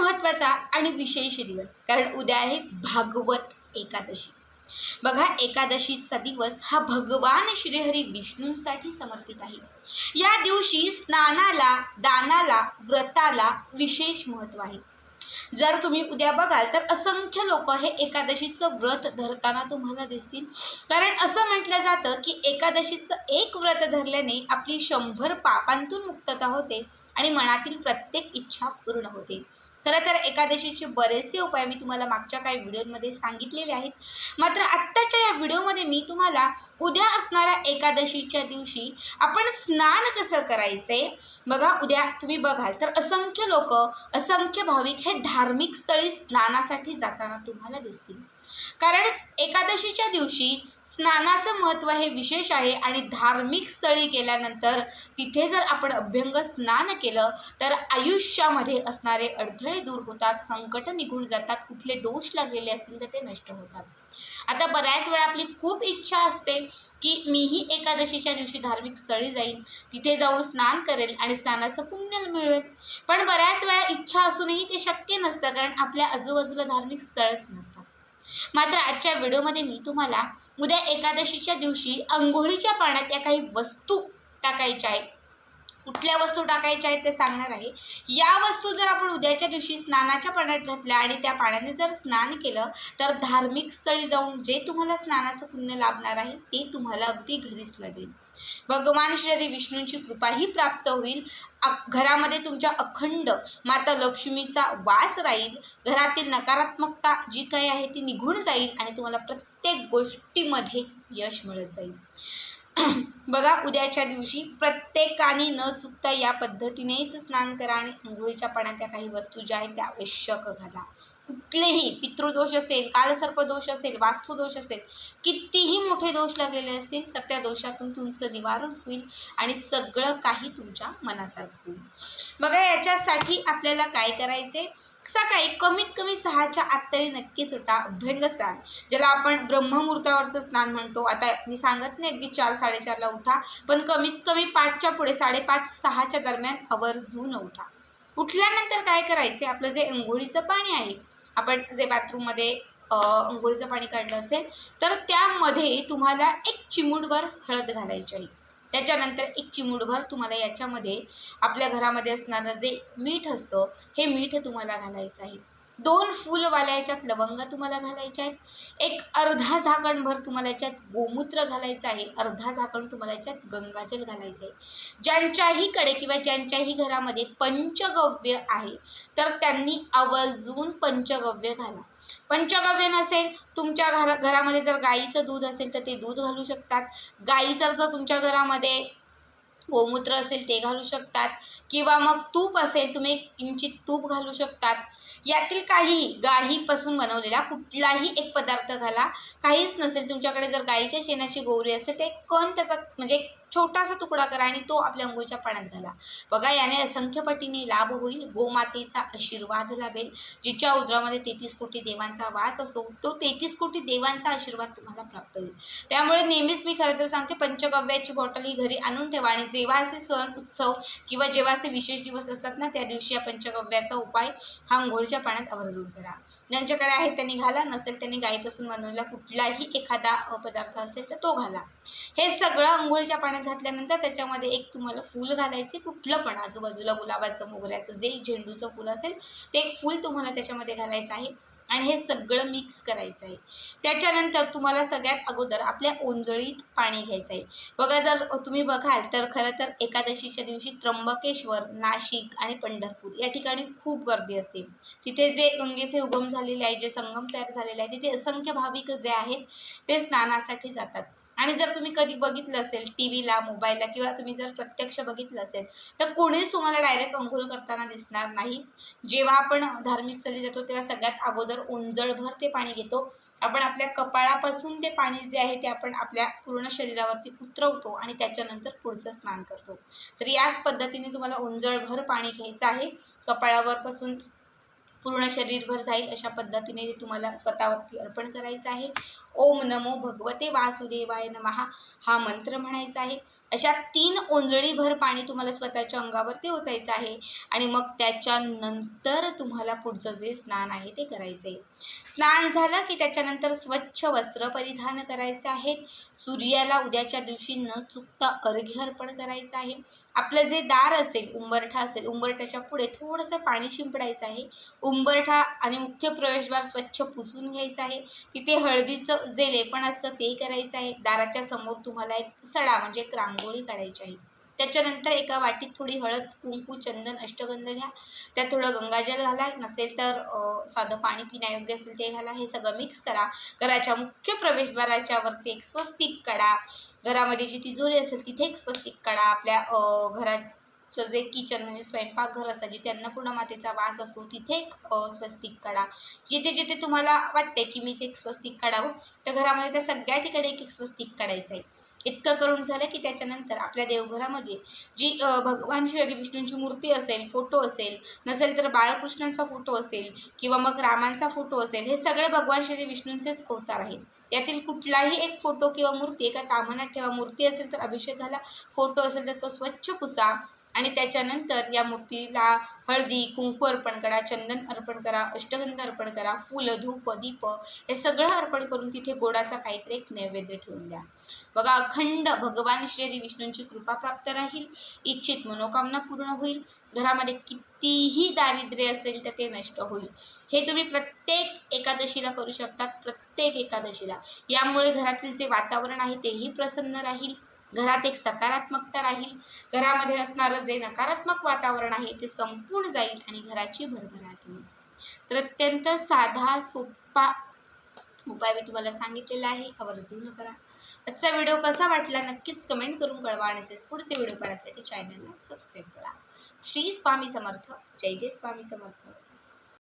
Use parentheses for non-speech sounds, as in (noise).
महत्त्वाचा आणि विशेष दिवस. कारण उद्या आहे भागवत एकादशी. बघा एकादशीचा दिवस हा भगवान श्रीहरी विष्णूंसाठी समर्पित आहे. या दिवशी स्नानाला दानाला व्रताला विशेष महत्त्व आहे. जर तुम्ही उद्या बघाल तर असंख्य लोक हे एकादशीचं व्रत धरताना तुम्हाला दिसतील. कारण असं म्हटलं जातं की एकादशीचं एक व्रत धरल्याने आपली शंभर पापांतून मुक्तता होते. आणि मनातील प्रत्येक इच्छा पूर्ण होते. खरं तर एकादशीचे बरेचसे उपाय मी तुम्हाला मागच्या काही व्हिडिओमध्ये सांगितलेले आहेत. मात्र आत्ताच्या या व्हिडिओमध्ये मी तुम्हाला उद्या असणाऱ्या एकादशीच्या दिवशी आपण स्नान कसं करायचे बघा उद्या तुम्ही बघाल तर असंख्य लोक असंख्य भाविक हे धार्मिक स्थळी स्नानासाठी जाताना तुम्हाला दिसतील. कारण एकादशीच्या दिवशी स्नानाचं महत्त्व हे विशेष आहे आणि धार्मिक स्थळी गेल्यानंतर तिथे जर आपण अभ्यंग स्नान केलं तर आयुष्यामध्ये असणारे अडथळे दूर होतात संकट निघून जातात कुठले दोष लागलेले असतील तर ते नष्ट होतात. आता बऱ्याच वेळा आपली खूप इच्छा असते की मीही एकादशीच्या दिवशी धार्मिक स्थळी जाईन तिथे जाऊन स्नान करेल आणि स्नानाचं पुण्य मिळवेल. पण बऱ्याच वेळा इच्छा असूनही ते शक्य नसतं कारण आपल्या आजूबाजूला धार्मिक स्थळच नसतं. मात्र आजच्या व्हिडिओमध्ये मी तुम्हाला उद्या एकादशीच्या दिवशी अंघोळीच्या पाण्यात या काही वस्तू टाकायच्या आहेत. कुठल्या वस्तू टाकायच्या आहेत ते सांगणार आहे. या वस्तू जर आपण उद्याच्या दिवशी स्नानाच्या पाण्यात घातल्या आणि त्या पाण्याने जर स्नान केलं तर धार्मिक स्थळी जाऊन जे तुम्हाला स्नानाचं पुण्य लाभणार आहे ते तुम्हाला अगदी घरीच लागेल. भगवान श्री विष्णूंची कृपाही प्राप्त होईल. अ- घरामध्ये तुमच्या अखंड माता लक्ष्मीचा वास राहील. घरातील नकारात्मकता जी काही आहे ती निघून जाईल आणि तुम्हाला प्रत्येक गोष्टीमध्ये यश मिळत जाईल. (coughs) बघा उद्याच्या दिवशी प्रत्येकाने न चुकता या पद्धतीनेच स्नान करा आणि आंघोळीच्या पाण्यात त्या काही वस्तू ज्या आहेत त्या आवश्यक घाला. कुठलेही पितृदोष असेल कालसर्पदोष असेल वास्तुदोष असेल कितीही मोठे दोष लागलेले असतील तर त्या दोषातून तुमचं निवारण होईल आणि सगळं काही तुमच्या मनासारखं होईल. बघा याच्यासाठी आपल्याला काय करायचे सकाळी कमीत कमी सहाच्या आत तरी नक्कीच उठा अभ्यंग स्नान ज्याला आपण ब्रह्ममुहूर्तावरचं स्नान म्हणतो. आता मी सांगत नाही अगदी चार साडेचारला उठा पण कमीत कमी पाचच्या पुढे साडेपाच सहाच्या दरम्यान आवर्जून उठा. उठल्यानंतर काय करायचे आपलं जे अंघोळीचं पाणी आहे आपण जे बाथरूममध्ये अंघोळीचं पाणी काढलं असेल तर त्यामध्ये तुम्हाला एक चिमूटभर हळद घालायची आहे. त्याच्यानंतर एक चिमूटभर तुम्हाला याच्यामध्ये आपल्या घरामध्ये असणारं जे मीठ असतं हे मीठ तुम्हाला घालायचं आहे. दोन फुलवाल्या याच्यात लवंग तुम्हाला घालायच्या आहेत. एक अर्धा झाकणभर तुम्हाला याच्यात गोमूत्र घालायचं आहे. अर्धा झाकण तुम्हाला याच्यात गंगाजल घालायचं आहे. ज्यांच्याहीकडे किंवा ज्यांच्याही घरामध्ये पंचगव्य आहे तर त्यांनी आवर्जून पंचगव्य घाला. पंचगव्य नसेल तुमच्या घरा घरामध्ये जर गाईचं दूध असेल तर ते दूध घालू शकतात. गाईचं जर तुमच्या घरामध्ये गोमूत्र असेल ते घालू शकतात. किंवा मग तूप असेल तुम्ही एक किंचित तूप घालू शकतात. यातील काही गाईपासून बनवलेला कुठलाही एक पदार्थ घाला. काहीच नसेल तुमच्याकडे जर गाईच्या शेणाची गोवरी असेल तर एक कण त्याचा म्हणजे छोटासा तुकडा करा आणि तो आपल्या अंघोळीच्या पाण्यात घाला. बघा याने असंख्य पटीने लाभ होईल. गोमातेचा आशीर्वाद लाभेल. जिच्या उदरामध्ये तेहतीस कोटी देवांचा वास असो तो तेहतीस कोटी देवांचा आशीर्वाद तुम्हाला प्राप्त होईल. त्यामुळे नेहमीच मी खरं तर सांगते पंचगव्याची बॉटल ही घरी आणून ठेवा आणि जेव्हा असे सण उत्सव किंवा जेव्हा असे विशेष दिवस असतात ना त्या दिवशी या पंचगव्याचा उपाय हा अंघोळीच्या पाण्यात आवर्जून करा. ज्यांच्याकडे आहेत त्यांनी घाला नसेल त्यांनी गाईपासून बनवलेला कुठलाही एखादा पदार्थ असेल तर तो घाला. हे सगळं अंघोळीच्या पाण्यात घातल्यानंतर त्याच्यामध्ये एक तुम्हाला फूल घालायचे कुठलं पण आजूबाजूला गुलाबाचं मोगऱ्याचं जे झेंडूचं फूल असेल ते एक फूल तुम्हाला त्याच्यामध्ये घालायचं आहे. आणि हे सगळं मिक्स करायचं आहे. त्याच्यानंतर तुम्हाला सगळ्यात अगोदर आपल्या ओंजळीत पाणी घ्यायचं आहे. बघा जर तुम्ही बघाल तर खरं तर एकादशीच्या दिवशी त्र्यंबकेश्वर नाशिक आणि पंढरपूर या ठिकाणी खूप गर्दी असते. तिथे जे गंगेचे उगम झालेले आहे जे संगम तयार झालेले आहे तिथे असंख्य भाविक जे आहेत ते स्नानासाठी जातात. आणि जर तुम्ही कधी बघितलं असेल टी व्हीला मोबाईलला किंवा तुम्ही जर प्रत्यक्ष बघितलं असेल तर कोणीच तुम्हाला डायरेक्ट अंघोळ करताना दिसणार नाही. जेव्हा आपण धार्मिक स्थळी जातो तेव्हा सगळ्यात अगोदर ओंजळभर ते पाणी घेतो. आपण आपल्या कपाळापासून ते पाणी जे आहे ते आपण आपल्या पूर्ण शरीरावरती उतरवतो आणि त्याच्यानंतर पुढचं स्नान करतो. तर याच पद्धतीने तुम्हाला ओंजळभर पाणी घ्यायचं आहे. कपाळावरपासून पूर्ण शरीरभर जाईल अशा पद्धतीने ते तुम्हाला स्वतःवरती अर्पण करायचं आहे. ओम नमो भगवते वासुदेवाय नमहा हा मंत्र म्हणायचा आहे. अशा तीन ओंजळीभर पाणी तुम्हाला स्वतःच्या अंगावरती ओतायचं आहे आणि मग त्याच्यानंतर तुम्हाला पुढचं जे स्नान आहे ते करायचं आहे स्नान झालं की त्याच्यानंतर स्वच्छ वस्त्र परिधान करायचं आहे. सूर्याला उद्याच्या दिवशी न चुकता अर्घ्य अर्पण करायचं आहे. आपलं जे दार असेल उंबरठा असेल उंबरठ्याच्या पुढे थोडंसं पाणी शिंपडायचं आहे. उंबरठा आणि मुख्य प्रवेशद्वार स्वच्छ पुसून घ्यायचं आहे. तिथे हळदीचं जे लेपण असतं ते करायचं आहे. दाराच्या समोर तुम्हाला एक सडा म्हणजे एक रांगोळी काढायची आहे. त्याच्यानंतर एका वाटीत थोडी हळद कुंकू चंदन अष्टगंध घ्या. त्यात थोडं गंगाजल घाला. नसेल तर साधं पाणी पिण्यायोग्य असेल ते घाला. हे सगळं मिक्स करा. घराच्या मुख्य प्रवेशद्वाराच्या वरती एक स्वस्तिक काढा घरामध्ये जी तिजोरी असेल तिथे एक स्वस्तिक काढा आपल्या घरात म्हणजे जे किचन म्हणजे स्वयंपाकघर असतं जिथे अन्नपूर्णा मातेचा वास असतो तिथे एक स्वस्तिक काढा. जिथे जिथे तुम्हाला वाटते की मी ते एक स्वस्तिक काढावं तर घरामध्ये त्या सगळ्या ठिकाणी एक एक स्वस्तिक काढायचं आहे. इतकं करून झालं की त्याच्यानंतर आपल्या देवघरामध्ये जी भगवान श्री विष्णूंची मूर्ती असेल फोटो असेल नसेल तर बाळकृष्णांचा फोटो असेल किंवा मग रामांचा फोटो असेल हे सगळे भगवान श्री विष्णूंचेच अवतार आहेत. यातील कुठलाही एक फोटो किंवा मूर्ती एका तामानात ठेवा मूर्ती असेल तर अभिषेक घाला फोटो असेल तर तो स्वच्छ पुसा. आणि त्याच्यानंतर या मूर्तीला हळदी कुंकू अर्पण करा चंदन अर्पण करा अष्टगंध अर्पण करा फुलं धूप दीप हे सगळं अर्पण करून तिथे गोडाचा काहीतरी एक नैवेद्य ठेवून द्या. बघा अखंड भगवान श्री विष्णूंची कृपा प्राप्त राहील इच्छित मनोकामना पूर्ण होईल घरामध्ये कितीही दारिद्र्य असेल तर ते नष्ट होईल. हे तुम्ही प्रत्येक एकादशीला करू शकतात प्रत्येक एकादशीला. यामुळे घरातील जे वातावरण आहे तेही प्रसन्न राहील. घरात एक सकारात्मकता राहील घरामध्ये असणारं जे नकारात्मक वातावरण आहे ते संपूर्ण जाईल आणि घराची भरभराट होईल. तर अत्यंत साधा सोपा उपाय मी तुम्हाला सांगितलेला आहे आवर्जून करा. आजचा व्हिडिओ कसा वाटला नक्कीच कमेंट करून कळवा आणि पुढचे व्हिडिओ पाहण्यासाठी चॅनलला सबस्क्राईब करा. श्री स्वामी समर्थ. जय जय स्वामी समर्थ.